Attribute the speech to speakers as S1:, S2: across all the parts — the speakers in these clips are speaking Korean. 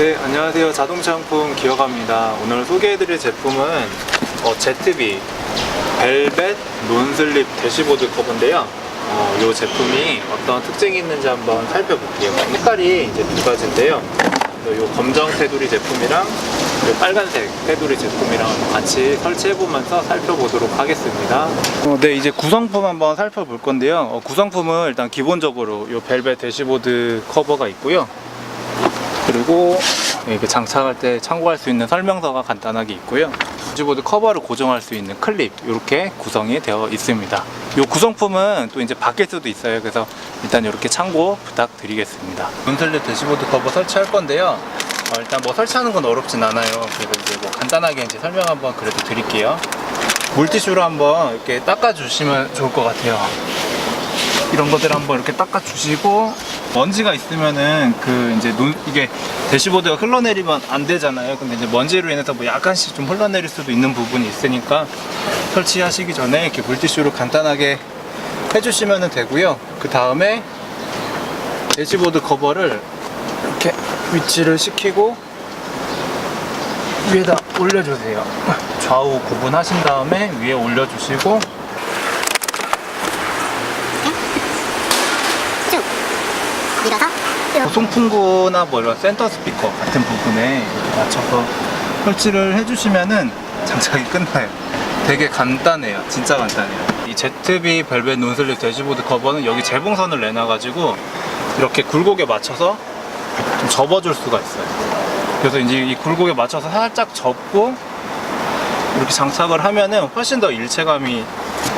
S1: 네, 안녕하세요. 자동차 용품 기어갑니다. 오늘 소개해드릴 제품은 어, ZB 벨벳 논슬립 대시보드 커버인데요. 어, 이 제품이 어떤 특징이 있는지 한번 살펴볼게요. 색깔이 이제 두 가지인데요. 이 검정 테두리 제품이랑 요 빨간색 테두리 제품이랑 같이 설치해보면서 살펴보도록 하겠습니다. 네, 이제 구성품 한번 살펴볼 건데요. 어, 구성품은 일단 기본적으로 이 벨벳 대시보드 커버가 있고요. 그리고 이렇게 장착할 때 참고할 수 있는 설명서가 간단하게 있고요. 지보드 커버를 고정할 수 있는 클립 이렇게 구성이 되어 있습니다. 이 구성품은 또 이제 바뀔 수도 있어요. 그래서 일단 이렇게 참고 부탁드리겠습니다. 논슬립 대시보드 커버 설치할 건데요. 어, 일단 뭐 설치하는 건 어렵진 않아요. 그리고 이제 뭐 간단하게 이제 설명 한번 그래도 드릴게요. 물티슈로 한번 이렇게 닦아주시면 좋을 것 같아요. 이런 것들 한번 이렇게 닦아주시고 먼지가 있으면은 그 이제 눈 이게 대시보드가 흘러내리면 안 되잖아요. 근데 이제 먼지로 인해서 뭐 약간씩 좀 흘러내릴 수도 있는 부분이 있으니까 설치하시기 전에 이렇게 물티슈로 간단하게 해주시면 되고요. 그 다음에 대시보드 커버를 이렇게 위치를 시키고 위에다 올려주세요. 좌우 구분하신 다음에 위에 올려주시고
S2: 밀어서 쭉
S1: 송풍구나 뭐 이런 센터 스피커 같은 부분에 맞춰서 설치를 해주시면은 장착이 끝나요. 되게 간단해요. 진짜 간단해요. 이 ZB 벨벳 논슬립 대시보드 커버는 여기 재봉선을 내놔가지고 이렇게 굴곡에 맞춰서 좀 접어줄 수가 있어요. 그래서 이제 이 굴곡에 맞춰서 살짝 접고 이렇게 장착을 하면은 훨씬 더 일체감이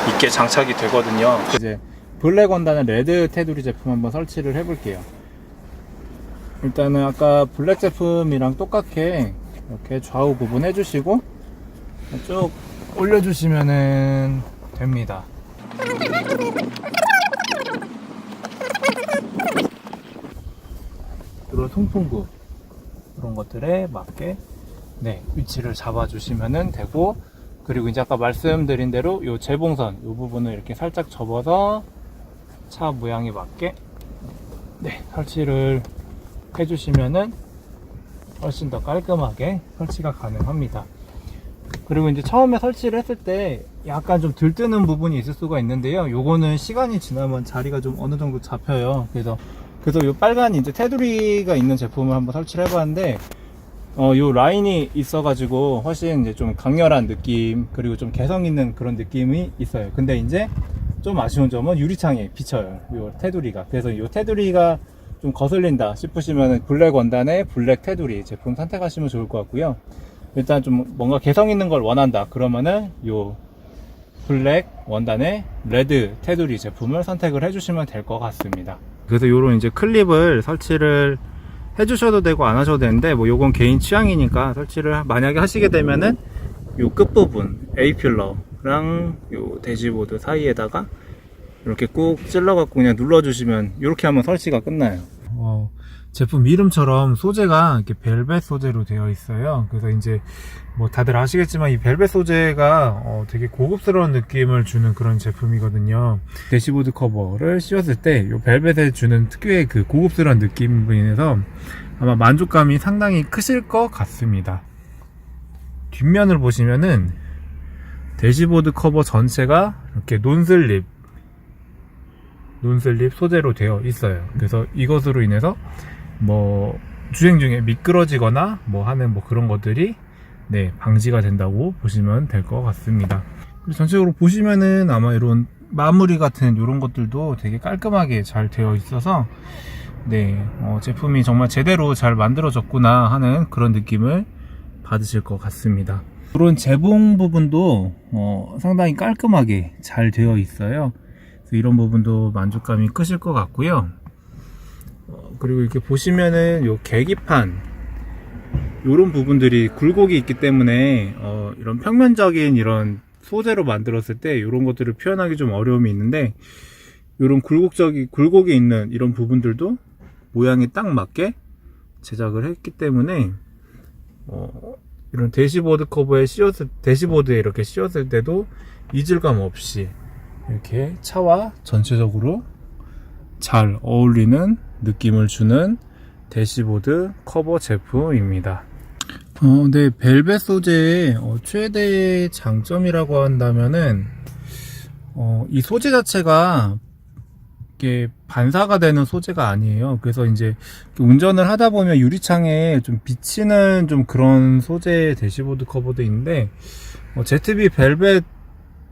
S1: 있게 장착이 되거든요. 이제 블랙 원단의 레드 테두리 제품 한번 설치를 해볼게요. 일단은 아까 블랙 제품이랑 똑같게 이렇게 좌우 구분해 주시고 쭉 올려주시면은 됩니다. 이런 송풍구 그런 것들에 맞게 네, 위치를 잡아주시면 되고 그리고 이제 아까 말씀드린 대로 이 재봉선 이 부분을 이렇게 살짝 접어서 차 모양에 맞게 네, 설치를 해주시면은 훨씬 더 깔끔하게 설치가 가능합니다. 그리고 이제 처음에 설치를 했을 때 약간 좀 들뜨는 부분이 있을 수가 있는데요. 요거는 시간이 지나면 자리가 좀 어느 정도 잡혀요. 그래서 그래서 요 빨간 이제 테두리가 있는 제품을 한번 설치를 해봤는데 어, 요 라인이 있어가지고 훨씬 이제 좀 강렬한 느낌 그리고 좀 개성 있는 그런 느낌이 있어요. 근데 이제 좀 아쉬운 점은 유리창에 비쳐요. 요 테두리가. 그래서 요 테두리가 좀 거슬린다 싶으시면 블랙 원단의 블랙 테두리 제품 선택하시면 좋을 것 같고요. 일단 좀 뭔가 개성 있는 걸 원한다. 그러면은 요 블랙 원단의 레드 테두리 제품을 선택을 해주시면 될 것 같습니다. 그래서 요런 이제 클립을 설치를 해주셔도 되고 안 하셔도 되는데 뭐 요건 개인 취향이니까 설치를 만약에 하시게 되면은 요 끝부분 A 필러 랑 요 대시보드 사이에다가 이렇게 꾹 찔러갖고 그냥 눌러주시면 이렇게 하면 설치가 끝나요. 어, 제품 이름처럼 소재가 이렇게 벨벳 소재로 되어 있어요. 그래서 이제 뭐 다들 아시겠지만 이 벨벳 소재가 어, 되게 고급스러운 느낌을 주는 그런 제품이거든요. 대시보드 커버를 씌웠을 때 이 벨벳에 주는 특유의 그 고급스러운 느낌으로 인해서 아마 만족감이 상당히 크실 것 같습니다. 뒷면을 보시면은 대시보드 커버 전체가 이렇게 논슬립 논슬립 소재로 되어 있어요. 그래서 이것으로 인해서 뭐 주행 중에 미끄러지거나 뭐 하는 뭐 그런 것들이 네 방지가 된다고 보시면 될 것 같습니다. 그리고 전체적으로 보시면은 아마 이런 마무리 같은 이런 것들도 되게 깔끔하게 잘 되어 있어서 네 어, 제품이 정말 제대로 잘 만들어졌구나 하는 그런 느낌을 받으실 것 같습니다. 이런 재봉 부분도 어, 상당히 깔끔하게 잘 되어 있어요. 이런 부분도 만족감이 크실 것 같고요. 어, 그리고 이렇게 보시면은 요 계기판 이런 부분들이 굴곡이 있기 때문에 어, 이런 평면적인 이런 소재로 만들었을 때 이런 것들을 표현하기 좀 어려움이 있는데 이런 굴곡적이 굴곡이 있는 이런 부분들도 모양에 딱 맞게 제작을 했기 때문에 어, 이런 대시보드 커버에 씌웠을 대시보드에 이렇게 씌웠을 때도 이질감 없이 이렇게 차와 전체적으로 잘 어울리는 느낌을 주는 대시보드 커버 제품입니다. 어, 네, 벨벳 소재의 어, 최대 장점이라고 한다면은 어, 이 소재 자체가 이게 반사가 되는 소재가 아니에요. 그래서 이제 운전을 하다 보면 유리창에 좀 비치는 좀 그런 소재의 대시보드 커버도 있는데 어, ZB 벨벳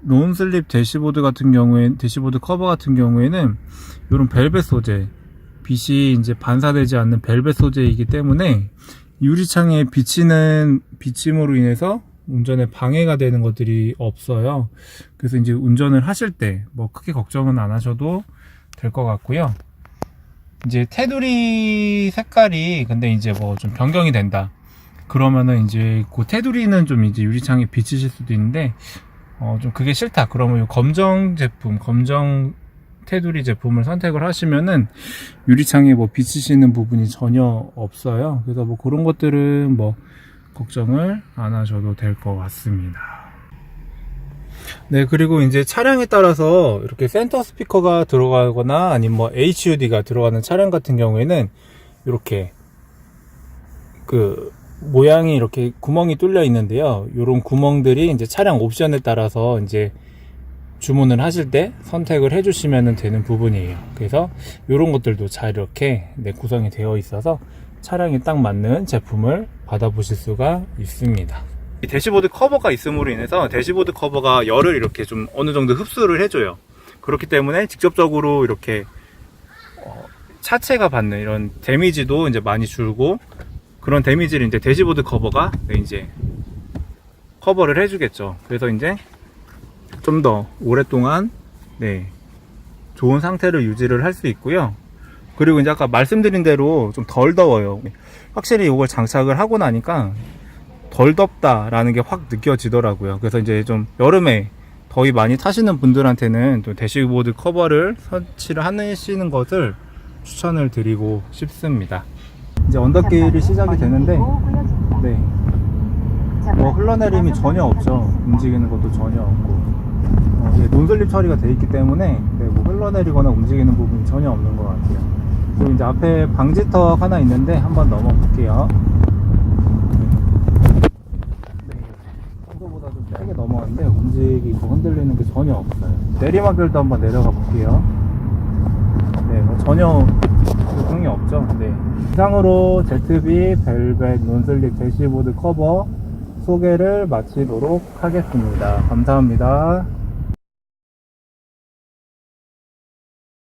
S1: 논슬립 대시보드 같은 경우에 대시보드 커버 같은 경우에는 이런 벨벳 소재 빛이 이제 반사되지 않는 벨벳 소재이기 때문에 유리창에 비치는 비침으로 인해서 운전에 방해가 되는 것들이 없어요. 그래서 이제 운전을 하실 때 뭐 크게 걱정은 안 하셔도 될 것 같고요. 이제 테두리 색깔이 근데 이제 뭐 좀 변경이 된다. 그러면은 이제 그 테두리는 좀 이제 유리창에 비치실 수도 있는데 어 좀 그게 싫다. 그러면 이 검정 제품, 검정 테두리 제품을 선택을 하시면은 유리창에 뭐 비치시는 부분이 전혀 없어요. 그래서 뭐 그런 것들은 뭐 걱정을 안 하셔도 될 것 같습니다. 네, 그리고 이제 차량에 따라서 이렇게 센터 스피커가 들어가거나 아니면 뭐 HUD가 들어가는 차량 같은 경우에는 이렇게 그 모양이 이렇게 구멍이 뚫려 있는데요. 이런 구멍들이 이제 차량 옵션에 따라서 이제 주문을 하실 때 선택을 해주시면 되는 부분이에요. 그래서 이런 것들도 잘 이렇게 네, 구성이 되어 있어서 차량에 딱 맞는 제품을 받아보실 수가 있습니다. 이 대시보드 커버가 있음으로 인해서 대시보드 커버가 열을 이렇게 좀 어느 정도 흡수를 해줘요. 그렇기 때문에 직접적으로 이렇게 어, 차체가 받는 이런 데미지도 이제 많이 줄고 그런 데미지를 이제 대시보드 커버가 네, 이제 커버를 해주겠죠. 그래서 이제 좀 더 오랫동안 네 좋은 상태를 유지를 할 수 있고요. 그리고 이제 아까 말씀드린 대로 좀 덜 더워요. 확실히 이걸 장착을 하고 나니까 덜 덥다라는 게 확 느껴지더라고요. 그래서 이제 좀 여름에 더위 많이 타시는 분들한테는 또 대시보드 커버를 설치를 하시는 것을 추천을 드리고 싶습니다. 이제 언덕길이 시작이 되는데 네. 뭐 흘러내림이 전혀 없죠. 움직이는 것도 전혀 없고. 어, 이게 논슬립 처리가 돼 있기 때문에 네, 뭐 흘러내리거나 움직이는 부분이 전혀 없는 것 같아요. 그리고 이제 앞에 방지턱 하나 있는데 한번 넘어 볼게요. 네. 평소보다 좀 세게 넘어왔는데 움직이고 흔들리는 게 전혀 없어요. 내리막길도 한번 내려가 볼게요. 네, 뭐 전혀 조정이 없죠. 네. 이상으로 ZB 벨벳 논슬립 대시보드 커버 소개를 마치도록 하겠습니다. 감사합니다.